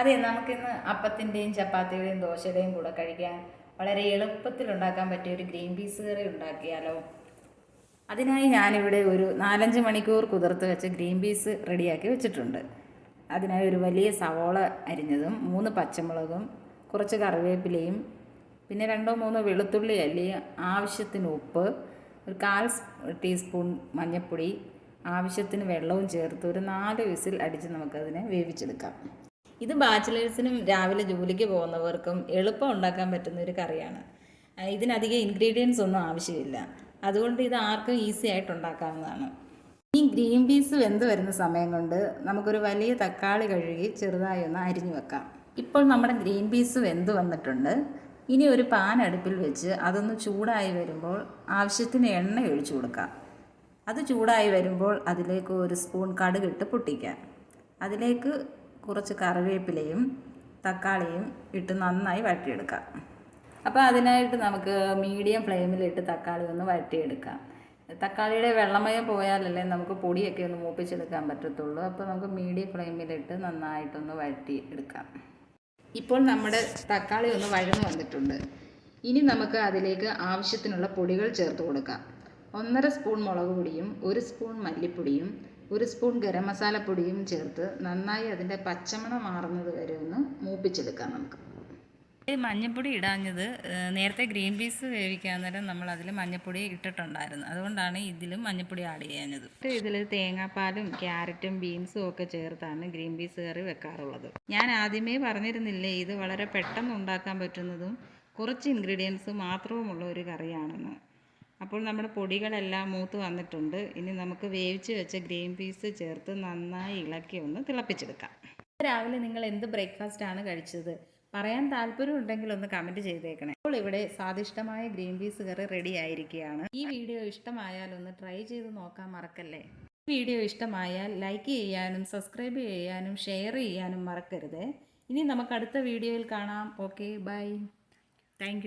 അതെ നമുക്കിന്ന് അപ്പത്തിന്റെയും ചപ്പാത്തിയുടെയും ദോശയുടെയും കൂടെ കഴിക്കാൻ വളരെ എളുപ്പത്തിൽ ഉണ്ടാക്കാൻ പറ്റിയ ഒരു ഗ്രീൻ പീസ് കറി ഉണ്ടാക്കിയാലോ? അതിനായി ഞാനിവിടെ ഒരു നാലഞ്ച് മണിക്കൂർ കുതിർത്ത് വെച്ച് ഗ്രീൻ പീസ് റെഡിയാക്കി വെച്ചിട്ടുണ്ട്. അതിനായി ഒരു വലിയ സവോള അരിഞ്ഞതും മൂന്ന് പച്ചമുളകും കുറച്ച് കറിവേപ്പിലയും പിന്നെ രണ്ടോ മൂന്നോ വെളുത്തുള്ളി അല്ലി ആവശ്യത്തിന് ഉപ്പ് ഒരു കാൽ ടീസ്പൂൺ മഞ്ഞൾപ്പൊടി ആവശ്യത്തിന് വെള്ളവും ചേർത്ത് ഒരു നാല് വിസിൽ അടിച്ച് നമുക്കതിനെ വേവിച്ചെടുക്കാം. ഇത് ബാച്ചിലേഴ്സിനും രാവിലെ ജോലിക്ക് പോകുന്നവർക്കും എളുപ്പം ഉണ്ടാക്കാൻ പറ്റുന്ന ഒരു കറിയാണ് ഇതിനധികം ഇൻഗ്രീഡിയൻസ് ഒന്നും ആവശ്യമില്ല. അതുകൊണ്ട് ഇത് ആർക്കും ഈസി ആയിട്ട് ഉണ്ടാക്കാവുന്നതാണ്. ഈ ഗ്രീൻ പീസ് വെന്ത് വരുന്ന സമയം കൊണ്ട് നമുക്കൊരു വലിയ തക്കാളി കഴുകി ചെറുതായി ഒന്ന് അരിഞ്ഞു വെക്കാം. ഇപ്പോൾ നമ്മുടെ ഗ്രീൻ പീസ് വെന്ത് വന്നിട്ടുണ്ട്. ഇനി ഒരു പാൻ അടുപ്പിൽ വെച്ച് അതൊന്ന് ചൂടായി വരുമ്പോൾ ആവശ്യത്തിന് എണ്ണ ഒഴിച്ചു കൊടുക്കാം. അത് ചൂടായി വരുമ്പോൾ അതിലേക്ക് ഒരു സ്പൂൺ കടുകിട്ട് പൊട്ടിക്കാം. അതിലേക്ക് കുറച്ച് കറിവേപ്പിലയും തക്കാളിയും ഇട്ട് നന്നായി വഴറ്റിയെടുക്കാം. അപ്പോൾ അതിനായിട്ട് നമുക്ക് മീഡിയം ഫ്ലെയിമിലിട്ട് തക്കാളി ഒന്ന് വഴറ്റിയെടുക്കാം. തക്കാളിയുടെ വെള്ളമയം പോയാലല്ലേ നമുക്ക് പൊടിയൊക്കെ ഒന്ന് മൂപ്പിച്ചെടുക്കാൻ പറ്റത്തുള്ളൂ. അപ്പോൾ നമുക്ക് മീഡിയം ഫ്ലെയിമിലിട്ട് നന്നായിട്ടൊന്ന് വഴറ്റി എടുക്കാം ഇപ്പോൾ നമ്മുടെ തക്കാളി ഒന്ന് വഴന്നു വന്നിട്ടുണ്ട്. ഇനി നമുക്ക് അതിലേക്ക് ആവശ്യത്തിനുള്ള പൊടികൾ ചേർത്ത് കൊടുക്കാം. ഒന്നര സ്പൂൺ മുളക് പൊടിയും ഒരു സ്പൂൺ മല്ലിപ്പൊടിയും ഒരു സ്പൂൺ ഗരം മസാലപ്പൊടിയും ചേർത്ത് നന്നായി അതിന്റെ പച്ചമണം മാറുന്നത് വരെ ഒന്ന് മൂപ്പിച്ചെടുക്കാം നമുക്ക്. ഈ മഞ്ഞപ്പൊടി ഇടാഞ്ഞത് നേരത്തെ ഗ്രീൻ പീസ് വേവിക്കാൻ നേരം നമ്മൾ അതിൽ മഞ്ഞപ്പൊടി ഇട്ടിട്ടുണ്ടായിരുന്നു. അതുകൊണ്ടാണ് ഇതിലും മഞ്ഞപ്പൊടി ആഡ് ചെയ്യാഞ്ഞത്. ഇതിൽ തേങ്ങാപ്പാലും ക്യാരറ്റും ബീൻസും ഒക്കെ ചേർത്താണ് ഗ്രീൻ പീസ് കറി വെക്കാറുള്ളത്. ഞാൻ ആദ്യമേ പറഞ്ഞിരുന്നില്ലേ ഇത് വളരെ പെട്ടെന്ന് ഉണ്ടാക്കാൻ പറ്റുന്നതും കുറച്ച് ഇൻഗ്രീഡിയൻസ് മാത്രവുമുള്ള ഒരു കറിയാണെന്ന്. അപ്പോൾ നമ്മുടെ പൊടികളെല്ലാം മൂത്ത് വന്നിട്ടുണ്ട്. ഇനി നമുക്ക് വേവിച്ച് വെച്ച ഗ്രീൻ പീസ് ചേർത്ത് നന്നായി ഇളക്കി ഒന്ന് തിളപ്പിച്ചെടുക്കാം. രാവിലെ നിങ്ങൾ എന്ത് ബ്രേക്ക്ഫാസ്റ്റ് ആണ് കഴിച്ചത്? പറയാൻ താല്പര്യമുണ്ടെങ്കിൽ ഒന്ന് കമന്റ് ചെയ്തേക്കണേ. അപ്പോൾ ഇവിടെ സ്വാദിഷ്ടമായ ഗ്രീൻ പീസ് കറി റെഡി ആയിരിക്കുകയാണ്. ഈ വീഡിയോ ഇഷ്ടമായാൽ ഒന്ന് ട്രൈ ചെയ്ത് നോക്കാൻ മറക്കല്ലേ? ഈ വീഡിയോ ഇഷ്ടമായാൽ ലൈക്ക് ചെയ്യാനും സബ്സ്ക്രൈബ് ചെയ്യാനും ഷെയർ ചെയ്യാനും മറക്കരുത്. ഇനി നമുക്ക് അടുത്ത വീഡിയോയിൽ കാണാം. Okay bye thank